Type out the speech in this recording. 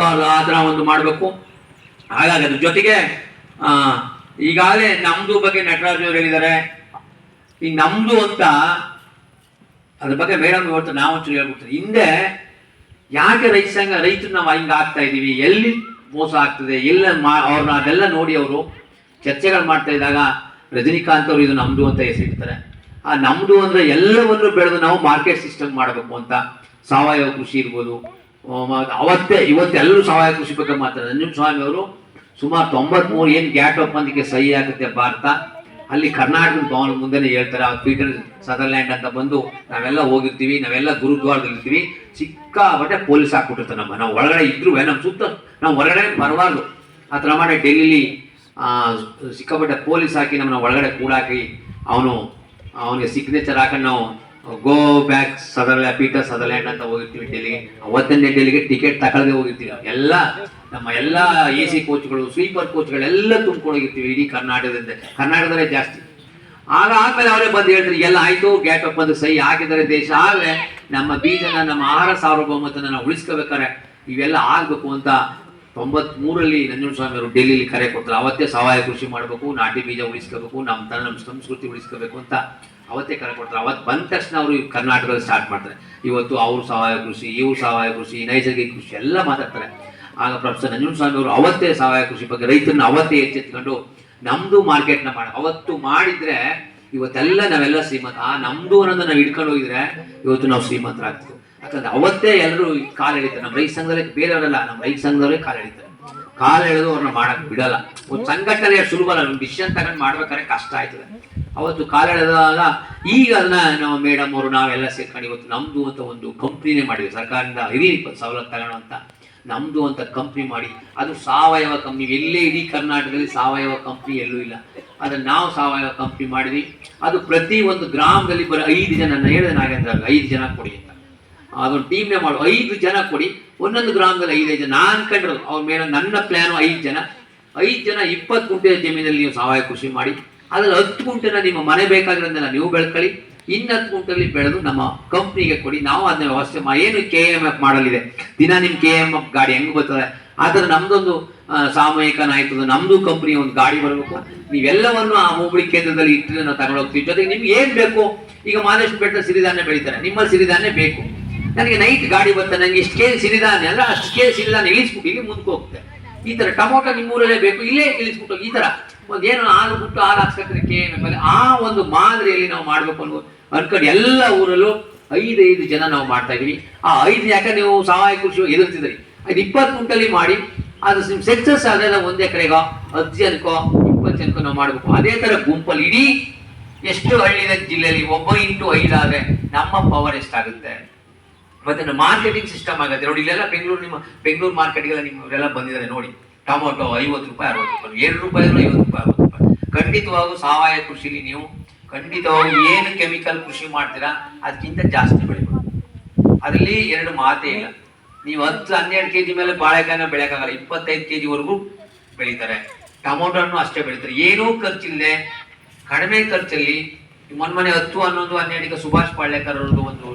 ಮಾಡಬೇಕಾಗಲ್ಲ ಆ ಥರ ಒಂದು ಮಾಡಬೇಕು. ಹಾಗಾಗಿ ಅದ್ರ ಜೊತೆಗೆ ಆ, ಈಗಾಗಲೇ ನಮ್ದು ಬಗ್ಗೆ ನಟರಾಜ್ ಅವರು ಹೇಳಿದ್ದಾರೆ. ಈಗ ನಮ್ದು ಅಂತ ಅದ್ರ ಬಗ್ಗೆ ಮೇಡಮ್ ಇವತ್ತು ನಾವು ಒಂಚೂರು ಹೇಳ್ಬಿಡ್ತೀವಿ ಹಿಂದೆ ಯಾಕೆ ರೈತ ಸಂಘ ರೈತರು ನಾವು ಹಿಂಗೆ ಆಗ್ತಾ ಇದ್ದೀವಿ? ಎಲ್ಲಿ ಮೋಸ ಆಗ್ತದೆ? ಎಲ್ಲ ಮಾ ಅವ್ರನ್ನ ಅದೆಲ್ಲ ನೋಡಿ ಅವರು ಚರ್ಚೆಗಳು ಮಾಡ್ತಾ ಇದ್ದಾಗ ರಜನಿಕಾಂತ್ ಅವರು ಇದು ನಮ್ದು ಅಂತ ಹೆಸರಿಡ್ತಾರೆ. ಆ ನಮ್ದು ಅಂದ್ರೆ ಎಲ್ಲವನ್ನು ಬೆಳೆದು ನಾವು ಮಾರ್ಕೆಟ್ ಸಿಸ್ಟಮ್ ಮಾಡಬೇಕು ಅಂತ ಸಾವಯವ ಕೃಷಿ ಇರ್ಬೋದು ಅವತ್ತೇ ಇವತ್ತೆಲ್ಲರೂ ಸಾವಯವ ಕೃಷಿ ಬಗ್ಗೆ ಮಾತಾಡ್ತಾರೆ ನಂಜುಂಡ ಸ್ವಾಮಿ ಅವರು ಸುಮಾರು ತೊಂಬತ್ಮೂರು ಏನು ಗ್ಯಾಟ್ ಒಪ್ಪಂದಕ್ಕೆ ಸಹಿ ಆಗುತ್ತೆ ಭಾರತ. ಅಲ್ಲಿ ಕರ್ನಾಟಕದ ಭವನ ಮುಂದೆನೇ ಹೇಳ್ತಾರೆ, ಆ ಪೀಟರ್ ಸದರ್ಲ್ಯಾಂಡ್ ಅಂತ ಬಂದು ನಾವೆಲ್ಲ ಹೋಗಿರ್ತೀವಿ, ನಾವೆಲ್ಲ ಗುರುದ್ವಾರದಲ್ಲಿರ್ತೀವಿ. ಸಿಕ್ಕಾಪಟ್ಟೆ ಪೊಲೀಸ್ ಹಾಕ್ಬಿಟ್ಟಿರ್ತಾರೆ ನಮ್ಮ, ನಾವು ಒಳಗಡೆ ಇದ್ರು ನಮ್ಮ ಸುತ್ತ ನಾವು ಹೊರಗಡೆ ಬರಬಾರ್ದು. ಆ ಥರ ಮಾಡಿ ಡೆಲ್ಲಿಲಿ ಸಿಕ್ಕಾಪಟ್ಟೆ ಪೊಲೀಸ್ ಹಾಕಿ ನಮ್ಮನ್ನ ಒಳಗಡೆ ಕೂಡಾಕಿ ಅವನು ಅವನಿಗೆ ಸಿಗ್ನೇಚರ್ ಹಾಕೊಂಡು ನಾವು go back Sutherland Peter Sutherland ಅಂತ ಹೋಗಿರ್ತೀವಿ ಡೆಲ್ಲಿಗೆ ಅವತ್ತನೇ ಡೆಲ್ಲಿಗೆ ಟಿಕೆಟ್ ತಗೊಳ್ಳದೆ ಹೋಗಿರ್ತೀವಿ ಎಲ್ಲ ನಮ್ಮ ಎಲ್ಲ ಎ ಸಿ ಕೋಚ್ಗಳು ಸ್ಲೀಪರ್ ಕೋಚ್ಗಳೆಲ್ಲ ತುಂಬ್ಕೊಂಡು ಹೋಗಿರ್ತೀವಿ ಇಡೀ ಕರ್ನಾಟಕದಿಂದ. ಕರ್ನಾಟಕದಲ್ಲೇ ಜಾಸ್ತಿ. ಆಗ ಆದ್ಮೇಲೆ ಅವರೇ ಬಂದು ಹೇಳ್ತಾರೆ, ಎಲ್ಲ ಆಯ್ತು ಗ್ಯಾಟ್ ಅಪ್ ಬಂದು ಸಹಿ ಹಾಕಿದರೆ ದೇಶ. ಆದರೆ ನಮ್ಮ ಬೀಜನ, ನಮ್ಮ ಆಹಾರ ಸಾರ್ವಭೌಮತನ ನಾವು ಉಳಿಸ್ಕೋಬೇಕಾರೆ ಇವೆಲ್ಲ ಆಗಬೇಕು ಅಂತ ತೊಂಬತ್ ಮೂರಲ್ಲಿ ನಂಜುನ್ ಸ್ವಾಮಿ ಅವರು ಡೆಲ್ಲಿಲಿ ಕರೆ ಕೊಟ್ಟರು. ಅವತ್ತೇ ಸಾವಯವ ಕೃಷಿ ಮಾಡಬೇಕು, ನಾಟಿ ಬೀಜ ಉಳಿಸ್ಕೋಬೇಕು, ನಮ್ಮ ತನ ನಮ್ಮ ಸಂಸ್ಕೃತಿ ಉಳಿಸ್ಕೋಬೇಕು ಅಂತ ಅವತ್ತೇ ಕರೆ ಕೊಡ್ತಾರೆ ಅವತ್ತು ಬಂದ ತಕ್ಷಣ ಅವರು ಕರ್ನಾಟಕದಲ್ಲಿ ಸ್ಟಾರ್ಟ್ ಮಾಡ್ತಾರೆ. ಇವತ್ತು ಅವರು ಸಾವಯವ ಕೃಷಿ, ಇವರು ಸಾವಯವ ಕೃಷಿ, ನೈಸರ್ಗಿಕ ಕೃಷಿ ಎಲ್ಲ ಮಾತಾಡ್ತಾರೆ. ಆಗ ಪ್ರೊಫೆಸರ್ ನಂಜುನ್ ಸ್ವಾಮಿ ಅವರು ಅವತ್ತೇ ಸಾವಯವ ಕೃಷಿ ಬಗ್ಗೆ ರೈತರನ್ನ ಅವತ್ತೇ ಎಚ್ಚೆತ್ಕೊಂಡು ನಮ್ದು ಮಾರ್ಕೆಟ್ನ ಮಾಡ, ಅವತ್ತು ಮಾಡಿದ್ರೆ ಇವತ್ತೆಲ್ಲ ನಾವೆಲ್ಲ ಶ್ರೀಮಂತ ಆ ನಮ್ದು ಅನ್ನೋದನ್ನ ನಾವು ಹಿಡ್ಕೊಂಡು ಹೋಗಿದ್ರೆ ಇವತ್ತು ನಾವು ಶ್ರೀಮಂತರಾಗ್ತೀವಿ. ಯಾಕಂದ್ರೆ ಅವತ್ತೇ ಎಲ್ಲರೂ ಕಾಲು ಎಳಿತಾರೆ. ನಮ್ಮ ರೈತ ಸಂಘದಲ್ಲಿ ಬೇರೆಯವರಲ್ಲ, ನಮ್ಮ ರೈತ ಸಂಘದವರೇ ಕಾಲು ಎಳಿತಾರೆ. ಕಾಲು ಎಳೆದು ಅವ್ರನ್ನ ಮಾಡಕ್ ಬಿಡಲ್ಲ. ಒಂದು ಸಂಘಟನೆ ಸುಲಭ ಅಲ್ಲ. ಒಂದು ಡಿಸಿಷನ್ ತಗೊಂಡು ಮಾಡ್ಬೇಕಾದ್ರೆ ಕಷ್ಟ ಆಯ್ತದೆ. ಅವತ್ತು ಕಾಲು ಎಳೆದಾಗ ಈಗ ಅದನ್ನ ನಾವು ಮೇಡಮ್ ಅವರು, ನಾವೆಲ್ಲ ಸೇರ್ಕೊಂಡು ಇವತ್ತು ನಮ್ದು ಅಂತ ಒಂದು ಕಂಪ್ನಿನೇ ಮಾಡಿದ್ವಿ. ಸರ್ಕಾರದಿಂದ ಹಿರಿಯ ಸವಲತ್ತು ಅಂತ. ನಮ್ದು ಅಂತ ಕಂಪ್ನಿ ಮಾಡಿ. ಅದು ಸಾವಯವ ಕಂಪ್ನಿ ಎಲ್ಲೇ ಇಡೀ ಕರ್ನಾಟಕದಲ್ಲಿ ಸಾವಯವ ಕಂಪ್ನಿ ಎಲ್ಲೂ ಇಲ್ಲ. ಅದನ್ನ ನಾವು ಸಾವಯವ ಕಂಪ್ನಿ ಮಾಡಿದ್ವಿ. ಅದು ಪ್ರತಿ ಒಂದು ಗ್ರಾಮದಲ್ಲಿ ಬರೋ ಐದು ಜನ ಹೇಳಿದೆ ನಾಗೇಂದ್ರ ಐದು ಜನ ಕೊಡಿ ಅಂತ. ಅದೊಂದು ಟೀಮ್ನೇ ಮಾಡು, ಐದು ಜನ ಕೊಡಿ. ಒಂದೊಂದು ಗ್ರಾಮದಲ್ಲಿ ಐದೈದು ಜನ. ನಾನು ಕಂಡಿರೋದು, ಅವ್ರ ಮೇಲೆ ನನ್ನ ಪ್ಲ್ಯಾನು ಐದು ಜನ. ಐದು ಜನ ಇಪ್ಪತ್ತು ಗುಂಟೆ ಜಮೀನಲ್ಲಿ ನೀವು ಸಾವಯವ ಕೃಷಿ ಮಾಡಿ. ಅದರಲ್ಲಿ ಹತ್ತು ಗುಂಟೆನ ನಿಮ್ಮ ಮನೆ ಬೇಕಾಗಿರೋದನ್ನ ನೀವು ಬೆಳ್ಕೊಳ್ಳಿ. ಇನ್ನು ಹತ್ತು ಗುಂಟಲ್ಲಿ ಬೆಳೆದು ನಮ್ಮ ಕಂಪ್ನಿಗೆ ಕೊಡಿ. ನಾವು ಅದನ್ನ ವ್ಯವಸ್ಥೆ ಮಾಡಿ ಏನು ಕೆ ಎಂ ಎಫ್ ಮಾಡಲಿದೆ. ದಿನ ನಿಮ್ಮ ಕೆ ಎಂ ಎಫ್ ಗಾಡಿ ಹೆಂಗೆ ಬರ್ತದೆ? ಆದರೆ ನಮ್ದೊಂದು ಸಾಮೂಹಿಕ ನಾಯಕರು ನಮ್ದು ಕಂಪ್ನಿ ಒಂದು ಗಾಡಿ ಬರಬೇಕು. ನೀವೆಲ್ಲವನ್ನು ಆ ಹೋಬಳಿ ಕೇಂದ್ರದಲ್ಲಿ ಇಟ್ಟು ನಾವು ತಗೊಂಡೋಗ್ತೀವಿ. ಜೊತೆಗೆ ನಿಮ್ಗೆ ಏನು ಬೇಕು, ಈಗ ಮಾದೇಶ್ ಬೆಟ್ಟ ಸಿರಿಧಾನ್ಯ ಬೆಳೀತಾರೆ. ನಿಮ್ಮಲ್ಲಿ ಸಿರಿಧಾನ್ಯ ಬೇಕು. ನನಗೆ ನೈಟ್ ಗಾಡಿ ಬಂತ ನನಗೆ ಇಷ್ಟು ಕೇಳಿ ಸಿರಿಧಾನ್ಯ ಅಲ್ಲ ಅಷ್ಟು ಕೇಳಿ ಸಿರಿದಾನೆ ಇಳಿಸ್ಬಿಟ್ಟು ಇಲ್ಲಿ ಮುಂದಕ್ಕೆ ಹೋಗುತ್ತೆ ಈ ತರ ಟೊಮೊಟೊ ನಿಮ್ಮೂರಲ್ಲೇ ಬೇಕು, ಇಲ್ಲೇ ಇಳಿಸ್ಬಿಟ್ಟು ಈ ತರ. ಒಂದು ಏನು ಹಾಲು ಬಿಟ್ಟು ಹಾಲು ಆಸ್ಪತ್ರೆ ಕೆ ಆ ಒಂದು ಮಾದರಿಯಲ್ಲಿ ನಾವು ಮಾಡ್ಬೇಕು ಅನ್ನೋ ಅನ್ಕೊಂಡು ಎಲ್ಲ ಊರಲ್ಲೂ ಐದೈದು ಜನ ನಾವು ಮಾಡ್ತಾ ಇದೀವಿ ಆ ಐದು ಯಾಕೆ ನೀವು ಸಹಾಯ ಕೃಷಿ ಎದುರ್ತಿದ್ರಿ ಅದು ಇಪ್ಪತ್ತು ಗುಂಟಲ್ಲಿ ಮಾಡಿ, ಅದು ನಿಮ್ ಸಕ್ಸಸ್ ಆದ್ರೆ ನಾವು ಒಂದೇ ಕಡೆಗೋ ಹತ್ತು ಜನಕ್ಕೋ ಇಪ್ಪತ್ತು ಜನಕ್ಕೋ ನಾವು ಮಾಡ್ಬೇಕು. ಅದೇ ತರ ಗುಂಪಲ್ಲಿ ಇಡೀ ಎಷ್ಟು ಹಳ್ಳಿದ ಜಿಲ್ಲೆಯಲ್ಲಿ ಒಬ್ಬ ಇಂಟು ಐದಾದರೆ ನಮ್ಮ ಪವರ್ ಎಷ್ಟಾಗುತ್ತೆ ಮತ್ತೆ ಮಾರ್ಕೆಟಿಂಗ್ ಸಿಸ್ಟಮ್ ಆಗುತ್ತೆ ನೋಡಿ, ಇಲ್ಲೆಲ್ಲ ಬೆಂಗಳೂರು ನಿಮ್ಮ, ಬೆಂಗಳೂರು ಮಾರ್ಕೆಟ್ಗೆಲ್ಲ ನಿಮ್ಮವರೆಲ್ಲ ಬಂದಿದ್ದಾರೆ ನೋಡಿ. ಟೊಮೊಟೊ ಐವತ್ತು ರೂಪಾಯಿ, ಅರವತ್ತು ರೂಪಾಯಿ, ಎರಡು ರೂಪಾಯಿ ಐವತ್ತು ರೂಪಾಯಿ, ಅರವತ್ತು ರೂಪಾಯಿ. ಖಂಡಿತವಾಗೂ ಸಾವಯವ ಕೃಷಿಲಿ ನೀವು, ಖಂಡಿತವಾಗಿ ಏನು ಕೆಮಿಕಲ್ ಕೃಷಿ ಮಾಡ್ತೀರಾ, ಅದಕ್ಕಿಂತ ಜಾಸ್ತಿ ಬೆಳಿಬೋದು ಅದರಲ್ಲಿ ಎರಡು ಮಾತೇ ಇಲ್ಲ. ನೀವು ಹತ್ತು, ಹನ್ನೆರಡು ಕೆಜಿ ಮೇಲೆ ಬಾಳೆಕಾಯಿನ ಬೆಳೆಯಕ್ಕಾಗಲ್ಲ. ಇಪ್ಪತ್ತೈದು ಕೆ ಜಿವರೆಗೂ ಬೆಳೀತಾರೆ. ಟೊಮೊಟೊನು ಅಷ್ಟೇ ಬೆಳೀತಾರೆ. ಏನೂ ಖರ್ಚಿಲ್ಲದೆ ಕಡಿಮೆ ಖರ್ಚಲ್ಲಿ ಮೊನ್ನೆ ಹತ್ತು, ಹನ್ನೊಂದು ಹನ್ನೆರಡು ಈಗ ಸುಭಾಷ್ ಪಾಳ್ಯಕರ್ ಅವ್ರದ್ದು ಒಂದು